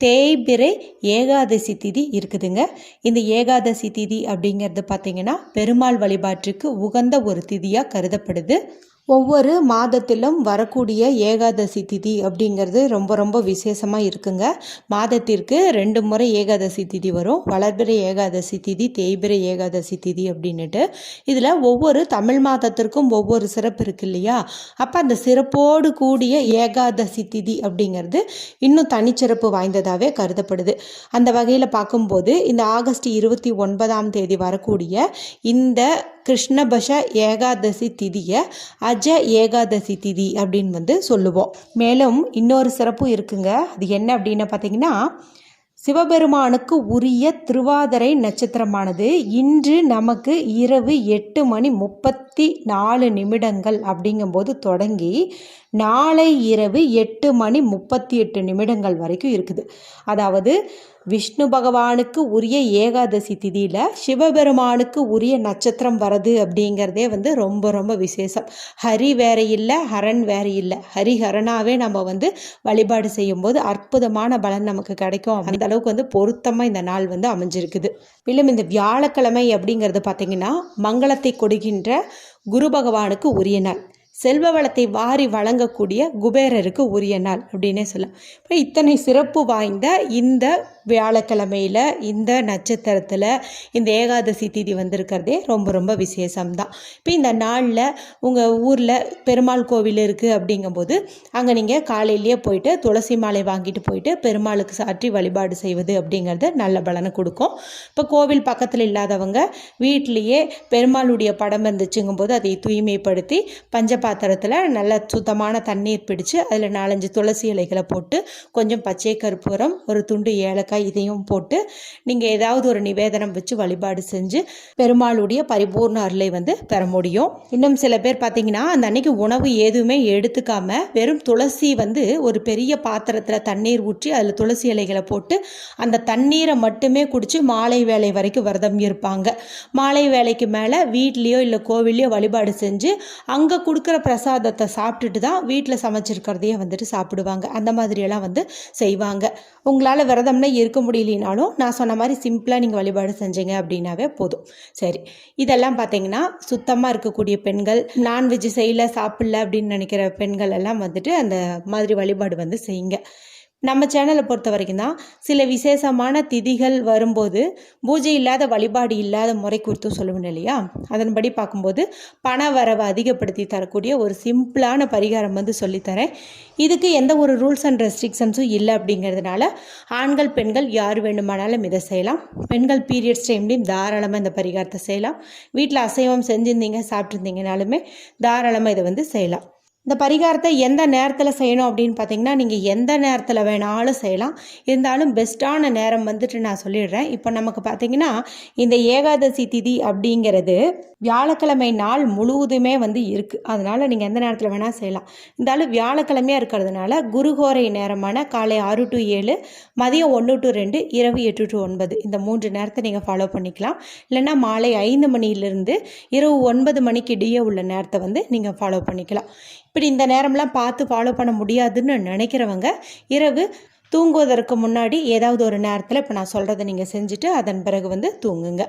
தேய்பிரை ஏகாதசி திதி இருக்குதுங்க. இந்த ஏகாதசி திதி அப்படிங்கிறது பார்த்திங்கன்னா பெருமாள் வழிபாட்டுக்கு உகந்த ஒரு திதியாக கருதப்படுது. ஒவ்வொரு மாதத்திலும் வரக்கூடிய ஏகாதசி திதி அப்படிங்கிறது ரொம்ப ரொம்ப விசேஷமாக இருக்குங்க. மாதத்திற்கு ரெண்டு முறை ஏகாதசி திதி வரும். வளர்பிறை ஏகாதசி திதி தேய்பிறை ஏகாதசி திதி அப்படின்னுட்டு. இதில் ஒவ்வொரு தமிழ் மாதத்திற்கும் ஒவ்வொரு சிறப்பு இருக்கு இல்லையா? அப்போ அந்த சிறப்போடு கூடிய ஏகாதசி திதி அப்படிங்கிறது இன்னும் தனிச்சிறப்பு வாய்ந்ததாகவே கருதப்படுது. அந்த வகையில் பார்க்கும்போது இந்த ஆகஸ்ட் இருபத்தி ஒன்பதாம் தேதி வரக்கூடிய இந்த கிருஷ்ணபஷ ஏகாதசி திதியை அஜ ஏகாதசி திதி அப்படின்னு வந்து சொல்லுவோம். மேலும் இன்னொரு சிறப்பும் இருக்குங்க. அது என்ன அப்படின்னு பார்த்தீங்கன்னா சிவபெருமானுக்கு உரிய திருவாதிரை நட்சத்திரமானது இன்று நமக்கு இரவு எட்டு மணி முப்பத்தி நாலு நிமிடங்கள் அப்படிங்கும்போது தொடங்கி நாளை இரவு எட்டு மணி முப்பத்தி எட்டு நிமிடங்கள் வரைக்கும் இருக்குது. அதாவது விஷ்ணு பகவானுக்கு உரிய ஏகாதசி திதியில் சிவபெருமானுக்கு உரிய நட்சத்திரம் வருது அப்படிங்கிறதே வந்து ரொம்ப ரொம்ப விசேஷம். ஹரி வேற இல்லை ஹரன் வேற இல்லை. ஹரிஹரனாகவே நம்ம வந்து வழிபாடு செய்யும்போது அற்புதமான பலன் நமக்கு கிடைக்கும். அந்த அளவுக்கு வந்து பொருத்தமாக இந்த நாள் வந்து அமைஞ்சிருக்குது. மேலும் இந்த வியாழக்கிழமை அப்படிங்கிறது பார்த்திங்கன்னா மங்களத்தை கொடுக்கின்ற குரு பகவானுக்கு உரிய நாள். செல்வ வளத்தை வாரி வழங்கக்கூடிய குபேரருக்கு உரிய நாள் அப்படின்னே சொல்லலாம். இப்போ இத்தனை சிறப்பு வாய்ந்த இந்த வியாழக்கிழமையில் இந்த நட்சத்திரத்தில் இந்த ஏகாதசி திதி வந்திருக்கிறதே ரொம்ப ரொம்ப விசேஷம்தான். இப்போ இந்த நாளில் உங்கள் ஊரில் பெருமாள் கோவில் இருக்குது அப்படிங்கும்போது அங்கே நீங்கள் காலையிலேயே போயிட்டு துளசி மாலை வாங்கிட்டு போயிட்டு பெருமாளுக்கு சாற்றி வழிபாடு செய்வது அப்படிங்கிறது நல்ல பலனை கொடுக்கும். இப்போ கோவில் பக்கத்தில் இல்லாதவங்க வீட்லேயே பெருமாளுடைய படம் இருந்துச்சுங்கும்போது அதை தூய்மைப்படுத்தி பஞ்ச பாத்திரத்தில் நல்லா சுத்தமான தண்ணீர் பிடிச்சு அதில் நாலஞ்சு துளசி இலைகளை போட்டு கொஞ்சம் பச்சை கற்பூரம் ஒரு துண்டு ஏலக்காய் இதையும் போட்டு நீங்கள் ஏதாவது ஒரு நிவேதனம் வச்சு வழிபாடு செஞ்சு பெருமாளுடைய பரிபூர்ண அருளை வந்து பெற முடியும். இன்னும் சில பேர் பார்த்தீங்கன்னா அந்த அன்னைக்கு உணவு எதுவுமே எடுத்துக்காம வெறும் துளசி வந்து ஒரு பெரிய பாத்திரத்தில் தண்ணீர் ஊற்றி அதில் துளசி இலைகளை போட்டு அந்த தண்ணீரை மட்டுமே குடித்து மாலை வேலை வரைக்கும் விரதம் இருப்பாங்க. மாலை வேலைக்கு மேலே வீட்லேயோ இல்லை கோவில்லையோ வழிபாடு செஞ்சு அங்கே கொடுக்குற பிரசாதத்தை சாப்பிட்டுட்டு தான் வீட்டில் சமைச்சிருக்கிறதையே வந்துட்டு சாப்பிடுவாங்க. அந்த மாதிரியெல்லாம் வந்து செய்வாங்க. உங்களால் விரதம்னா இருக்க முடியலனாலும் நான் சொன்ன மாதிரி சிம்பிளாக நீங்கள் வழிபாடு செஞ்சீங்க அப்படின்னாவே போதும். சரி இதெல்லாம் பார்த்தீங்கன்னா சுத்தமாக இருக்கக்கூடிய பெண்கள் நான்வெஜ் செய்யல சாப்பிடல அப்படின்னு நினைக்கிற பெண்கள் எல்லாம் வந்துட்டு அந்த மாதிரி வழிபாடு வந்து செய்யுங்க. நம்ம சேனலை பொறுத்த வரைக்கும் தான் சில விசேஷமான திதிகள் வரும்போது பூஜை இல்லாத வழிபாடு இல்லாத முறை குறித்து சொல்லுவேன் இல்லையா? அதன்படி பார்க்கும்போது பண வரவை அதிகப்படுத்தி தரக்கூடிய ஒரு சிம்பிளான பரிகாரம் வந்து சொல்லித்தரேன். இதுக்கு எந்த ஒரு ரூல்ஸ் அண்ட் ரெஸ்ட்ரிக்ஷன்ஸும் இல்லை அப்படிங்கிறதுனால ஆண்கள் பெண்கள் யார் வேண்டுமானாலும் இதை செய்யலாம். பெண்கள் பீரியட்ஸ் டைம்லேயும் தாராளமாக இந்த பரிகாரத்தை செய்யலாம். வீட்டில் அசைவம் செஞ்சுருந்தீங்க சாப்பிட்ருந்தீங்கனாலுமே தாராளமாக இதை வந்து செய்யலாம். இந்த பரிகாரத்தை எந்த நேரத்தில் செய்யணும் அப்படின்னு பார்த்தீங்கன்னா நீங்கள் எந்த நேரத்தில் வேணாலும் செய்யலாம். இருந்தாலும் பெஸ்ட்டான நேரம் வந்துட்டு நான் சொல்லிடுறேன். இப்போ நமக்கு பார்த்தீங்கன்னா இந்த ஏகாதசி திதி அப்படிங்கிறது வியாழக்கிழமை நாள் முழுவதுமே வந்து இருக்குது அதனால் நீங்கள் எந்த நேரத்தில் வேணால் செய்யலாம். இருந்தாலும் வியாழக்கிழமையாக இருக்கிறதுனால குருகோரை நேரமான காலை ஆறு டு ஏழு மதியம் ஒன்று டு ரெண்டு இரவு எட்டு டு ஒன்பது. இந்த மூன்று நேரத்தை நீங்கள் ஃபாலோ பண்ணிக்கலாம். இல்லைன்னா மாலை ஐந்து மணியிலிருந்து இரவு ஒன்பது மணிக்கு இடையே உள்ள நேரத்தை வந்து நீங்கள் ஃபாலோ பண்ணிக்கலாம். இப்படி இந்த நேரம்லாம் பார்த்து ஃபாலோ பண்ண முடியாதுன்னு நினைக்கிறவங்க இரவு தூங்குவதற்கு முன்னாடி ஏதாவது ஒரு நேரத்தில் இப்போ நான் சொல்கிறத நீங்கள் செஞ்சுட்டு அதன் பிறகு வந்து தூங்குங்க.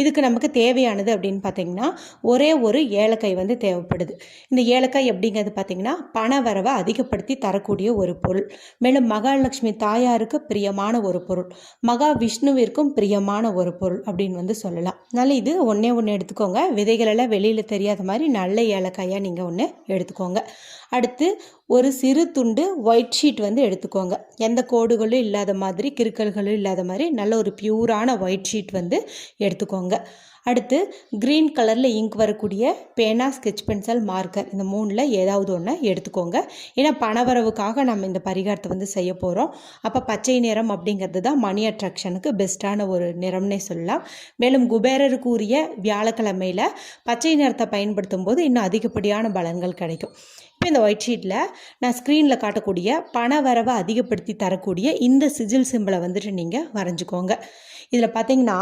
இதுக்கு நமக்கு தேவையானது அப்படின்னு பார்த்தீங்கன்னா ஒரே ஒரு ஏலக்காய் வந்து தேவைப்படுது. இந்த ஏலக்காய் எப்படிங்கிறது பார்த்தீங்கன்னா பண வரவை அதிகப்படுத்தி தரக்கூடிய ஒரு பொருள். மேலும் மகாலட்சுமி தாயாருக்கு பிரியமான ஒரு பொருள். மகா விஷ்ணுவிற்கும் பிரியமான ஒரு பொருள் அப்படின்னு வந்து சொல்லலாம். நல்ல இது ஒன்றே ஒன்று எடுத்துக்கோங்க. விதைகளெல்லாம் வெளியில் தெரியாத மாதிரி நல்ல ஏலக்காயாக நீங்கள் ஒன்று எடுத்துக்கோங்க. அடுத்து ஒரு சிறு துண்டு ஒயிட் ஷீட் வந்து எடுத்துக்கோங்க. எந்த கோடுகளும் இல்லாத மாதிரி கிறுக்கல்களும் இல்லாத மாதிரி நல்ல ஒரு பியூரான ஒயிட் ஷீட் வந்து எடுத்துக்கோங்க. அடுத்து க்ரீன் கலரில் இங்க் வரக்கூடிய பேனா ஸ்கெட்ச் பென்சில் மார்க்கர் இந்த மூணில் ஏதாவது ஒன்று எடுத்துக்கோங்க. ஏன்னா பணவரவுக்காக நம்ம இந்த பரிகாரத்தை வந்து செய்ய போகிறோம் அப்போ பச்சை நிறம் அப்படிங்கிறது தான் மணி அட்ராக்ஷனுக்கு பெஸ்ட்டான ஒரு நிறம்னே சொல்லலாம். மேலும் குபேரருக்கு உரிய வியாழக்கிழமையில் பச்சை நிறத்தை பயன்படுத்தும் போது இன்னும் அதிகப்படியான பலன்கள் கிடைக்கும். இப்போ இந்த ஒயிட் ஷீட்டில் நான் ஸ்க்ரீனில் காட்டக்கூடிய பண வரவை அதிகப்படுத்தி தரக்கூடிய இந்த சிஜில் சிம்பிளை வந்துட்டு நீங்கள் வரைஞ்சிக்கோங்க. இதில் பார்த்தீங்கன்னா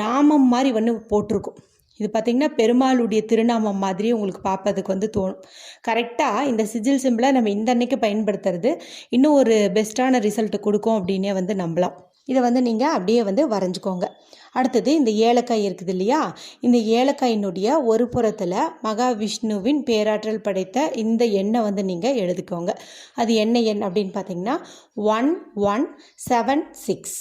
ராமம் மாதிரி ஒன்று போட்டிருக்கும். இது பார்த்திங்கன்னா பெருமாளுடைய திருநாமம் மாதிரி உங்களுக்கு பார்ப்பதுக்கு வந்து தோணும். கரெக்டாக இந்த சிஜில் சிம்பிளை நம்ம இந்த அன்னைக்கு பயன்படுத்துறது இன்னும் ஒரு பெஸ்ட்டான ரிசல்ட் கொடுக்கும் அப்படின்னே வந்து நம்பலாம். இதை வந்து நீங்கள் அப்படியே வந்து வரைஞ்சிக்கோங்க. அடுத்தது இந்த ஏலக்காய் இருக்குது இல்லையா? இந்த ஏலக்காயினுடைய ஒரு புறத்தில் மகாவிஷ்ணுவின் பேராற்றல் படைத்த இந்த எண்ணெய் வந்து நீங்கள் எழுதிக்கோங்க. அது என்ன எண் அப்படின்னு பார்த்தீங்கன்னா one one seven six.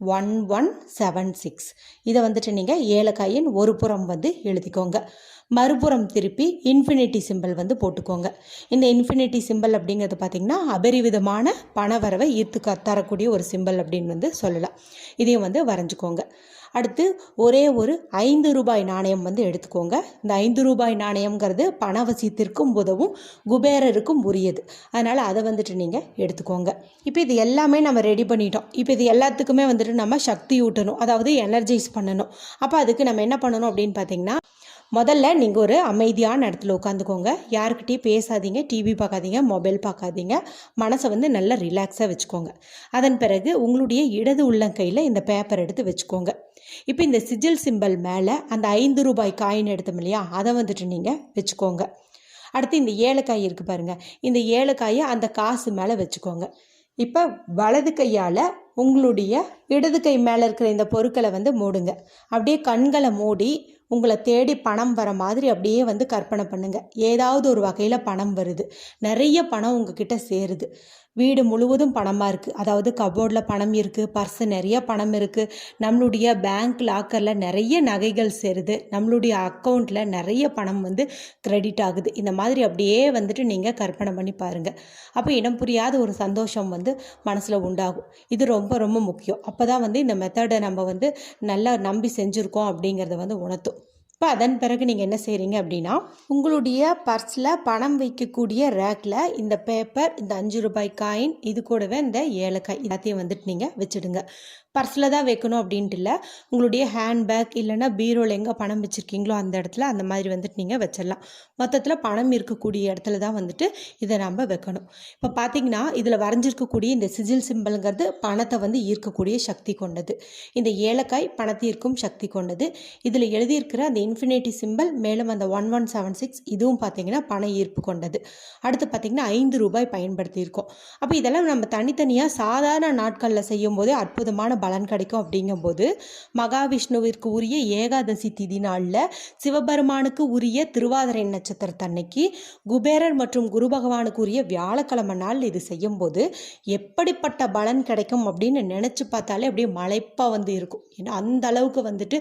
One one seven six. இதை வந்துட்டு நீங்கள் ஏலக்காயின் ஒரு புறம் வந்து எழுதிக்கோங்க. மறுபுறம் திருப்பி இன்ஃபினிட்டி சிம்பிள் வந்து போட்டுக்கோங்க. இந்த இன்ஃபினிட்டி சிம்பிள் அப்படிங்கிறது பார்த்திங்கன்னா அபரிவிதமான பணவரவை ஈர்த்து தரக்கூடிய ஒரு சிம்பிள் அப்படின்னு வந்து சொல்லலாம். இதையும் வந்து வரைஞ்சிக்கோங்க. அடுத்து ஒரே ஒரு ஐந்து ரூபாய் நாணயம் வந்து எடுத்துக்கோங்க. இந்த ஐந்து ரூபாய் நாணயம்ங்கிறது பணவசியத்திற்கும் உதவும் குபேரருக்கும் உரியது. அதனால் அதை வந்துட்டு நீங்கள் எடுத்துக்கோங்க. இப்போ இது எல்லாமே நம்ம ரெடி பண்ணிட்டோம். இப்போ இது எல்லாத்துக்குமே வந்துட்டு நம்ம சக்தி ஊட்டணும். அதாவது எனர்ஜைஸ் பண்ணணும். அப்போ அதுக்கு நம்ம என்ன பண்ணணும் அப்படின்னு பார்த்தீங்கன்னா முதல்ல நீங்கள் ஒரு அமைதியான இடத்துல உட்காந்துக்கோங்க. யாருக்கிட்டையும் பேசாதீங்க. டிவி பார்க்காதீங்க. மொபைல் பார்க்காதீங்க. மனசை வந்து நல்லா ரிலாக்ஸாக வச்சுக்கோங்க. அதன் பிறகு உங்களுடைய இடது உள்ளங்கையில் இந்த பேப்பர் எடுத்து வச்சுக்கோங்க. இப்போ இந்த சிஜில் சிம்பல் மேலே அந்த ஐந்து ரூபாய் காயின் எடுத்தோம் இல்லையா? அதை வந்துட்டு நீங்கள் வச்சுக்கோங்க. அடுத்து இந்த ஏலக்காய் இருக்குது பாருங்கள் இந்த ஏலக்காயை அந்த காசு மேலே வச்சுக்கோங்க. இப்போ வலது கையால் உங்களுடைய இடது கை மேலே இருக்கிற இந்த பொருட்களை வந்து மூடுங்க. அப்படியே கண்களை மூடி உங்களை தேடி பணம் வர மாதிரி அப்படியே வந்து கற்பனை பண்ணுங்கள் ஏதாவது ஒரு வகையில் பணம் வருது. நிறைய பணம் உங்ககிட்ட சேருது. வீடு முழுவதும் பணமாக இருக்குது அதாவது கபோர்டில் பணம் இருக்குது பர்ஸு நிறைய பணம் இருக்குது நம்மளுடைய பேங்க் லாக்கரில் நிறைய நகைகள் சேருது. நம்மளுடைய அக்கௌண்ட்டில் நிறைய பணம் வந்து க்ரெடிட் ஆகுது. இந்த மாதிரி அப்படியே வந்துட்டு நீங்கள் கற்பனை பண்ணி பாருங்கள் அப்போ இனம் புரியாத ஒரு சந்தோஷம் வந்து மனசில் உண்டாகும். இது ரொம்ப ரொம்ப முக்கியம். அப்போ தான் வந்து இந்த மெத்தடை நம்ம வந்து நல்லா நம்பி செஞ்சுருக்கோம் அப்படிங்கிறத வந்து உணர்த்தும். இப்போ அதன் பிறகு நீங்கள் என்ன செய்கிறீங்க அப்படின்னா உங்களுடைய பர்ஸில் பணம் வைக்கக்கூடிய ரேக்கில் இந்த பேப்பர் இந்த அஞ்சு ரூபாய் காயின் இது கூடவே இந்த ஏலக்காய் எல்லாத்தையும் வந்துட்டு நீங்கள் வச்சுடுங்க. பர்ஸில் தான் வைக்கணும் அப்படின்ட்டு இல்லை. உங்களுடைய ஹேண்ட்பேக் இல்லைன்னா பீரோவில் எங்கே பணம் வச்சுருக்கீங்களோ அந்த இடத்துல அந்த மாதிரி வந்துட்டு நீங்கள் வச்சிடலாம். மொத்தத்தில் பணம் இருக்கக்கூடிய இடத்துல தான் வந்துட்டு இதை நம்ம வைக்கணும். இப்போ பார்த்தீங்கன்னா இதில் வரைஞ்சிருக்கக்கூடிய இந்த சிஜில் சிம்பிள்ங்கிறது பணத்தை வந்து ஈர்க்கக்கூடிய சக்தி கொண்டது. இந்த ஏலக்காய் பணத்தை ஈர்க்கும் சக்தி கொண்டது. இதில் எழுதியிருக்கிற அந்த இன்ஃபினிட்டி சிம்பிள் மேலும் அந்த ஒன் ஒன் செவன் சிக்ஸ் இதுவும் பார்த்தீங்கன்னா பண ஈர்ப்பு கொண்டது. அடுத்து பார்த்தீங்கன்னா ஐந்து ரூபாய் பயன்படுத்தியிருக்கோம். அப்போ இதெல்லாம் நம்ம தனித்தனியாக சாதாரண நாட்களில் செய்யும் போதே அற்புதமான பலன் கிடைக்கும் அப்படிங்கும்போது மகாவிஷ்ணுவிற்கு உரிய ஏகாதசி திதி நாளில் சிவபெருமானுக்கு உரிய திருவாதிரை நட்சத்திரத்தன்னைக்கு குபேரர் மற்றும் குரு பகவானுக்கு உரிய வியாழக்கிழமை நாள் இது செய்யும்போது எப்படிப்பட்ட பலன் கிடைக்கும் அப்படின்னு நினச்சி பார்த்தாலே அப்படியே மலைப்பாக வந்து இருக்கும். ஏன்னா அந்த அளவுக்கு வந்துட்டு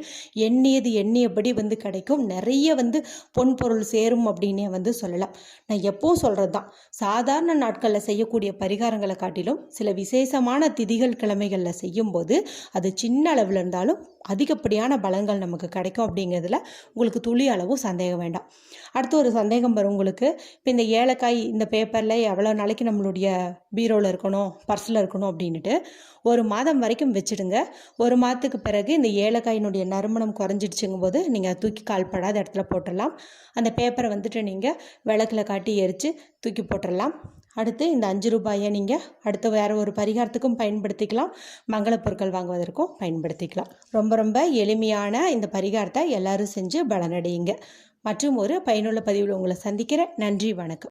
எண்ணியது எண்ணியபடி வந்து கிடைக்கும். நிறைய வந்து பொன் பொருள் சேரும் அப்படின்னே வந்து சொல்லலாம். நான் எப்போவும் சொல்கிறது தான் சாதாரண நாட்களில் செய்யக்கூடிய பரிகாரங்களை காட்டிலும் சில விசேஷமான திதிகள் கிழமைகளில் செய்யும்போது அது சின்ன அளவில் இருந்தாலும் அதிகப்படியான பலன்கள் நமக்கு கிடைக்கும் அப்படிங்கிறதுல உங்களுக்கு துளி அளவும் சந்தேகம் வேண்டாம். அடுத்து ஒரு சந்தேகம் வரும் உங்களுக்கு. இப்போ இந்த ஏலக்காய் இந்த பேப்பரில் எவ்வளோ நாளைக்கு நம்மளுடைய பீரோவில் இருக்கணும் பர்ஸில் இருக்கணும் அப்படின்ட்டு ஒரு மாதம் வரைக்கும் வச்சுடுங்க. ஒரு மாதத்துக்கு பிறகு இந்த ஏலக்காயினுடைய நறுமணம் குறைஞ்சிடுச்சுங்கும் போது நீங்கள் தூக்கி கால்படாத இடத்துல போட்டுடலாம். அந்த பேப்பரை வந்துட்டு நீங்கள் விளக்கில் காட்டி எரித்து தூக்கி போட்டுடலாம். அடுத்து இந்த அஞ்சு ரூபாயை நீங்கள் அடுத்து வேறு ஒரு பரிகாரத்துக்கும் பயன்படுத்திக்கலாம். மங்கள பொருட்கள் வாங்குவதற்கும் பயன்படுத்திக்கலாம். ரொம்ப ரொம்ப எளிமையான இந்த பரிகாரத்தை எல்லோரும் செஞ்சு பலனடையுங்க. மற்றும் ஒரு பயனுள்ள பதிவில் உங்களை சந்திக்கிறேன். நன்றி வணக்கம்.